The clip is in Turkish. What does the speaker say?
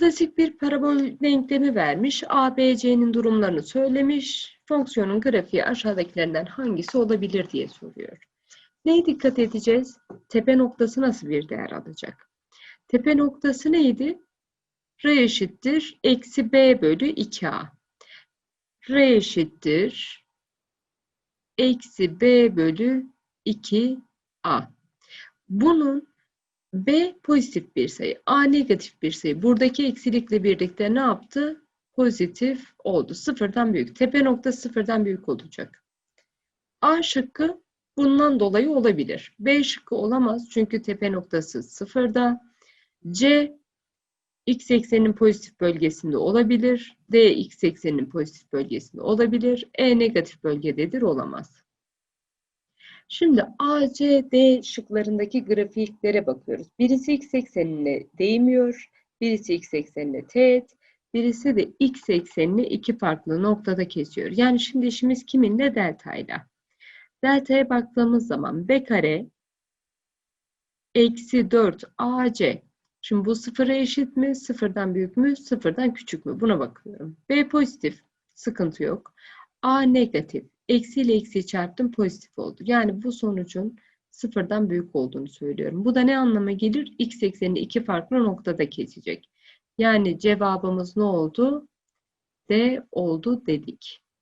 Klasik bir parabol denklemi vermiş. A, B, C'nin durumlarını söylemiş. Fonksiyonun grafiği aşağıdakilerinden hangisi olabilir diye soruyor. Neye dikkat edeceğiz? Tepe noktası nasıl bir değer alacak? Tepe noktası neydi? R eşittir eksi B bölü 2A. R eşittir eksi B bölü 2A. Bunun B pozitif bir sayı, A negatif bir sayı. Buradaki eksilikle birlikte ne yaptı? Pozitif oldu. Sıfırdan büyük. Tepe noktası sıfırdan büyük olacak. A şıkkı bundan dolayı olabilir. B şıkkı olamaz çünkü tepe noktası sıfırda. C x eksenin pozitif bölgesinde olabilir. D x eksenin pozitif bölgesinde olabilir. E negatif bölgededir olamaz. Şimdi A, C, D şıklarındaki grafiklere bakıyoruz. Birisi x eksenine değmiyor, birisi x eksenine teğet, birisi de x eksenini iki farklı noktada kesiyor. Yani şimdi işimiz kiminle? Delta ile. Delta'ya baktığımız zaman b kare eksi 4 AC. Şimdi bu sıfıra eşit mi? Sıfırdan büyük mü? Sıfırdan küçük mü? Buna bakıyorum. B pozitif. Sıkıntı yok. A negatif. Eksi ile eksi çarptım pozitif oldu. Yani bu sonucun sıfırdan büyük olduğunu söylüyorum. Bu da ne anlama gelir? X eksenini iki farklı noktada kesecek. Yani cevabımız ne oldu? D oldu dedik.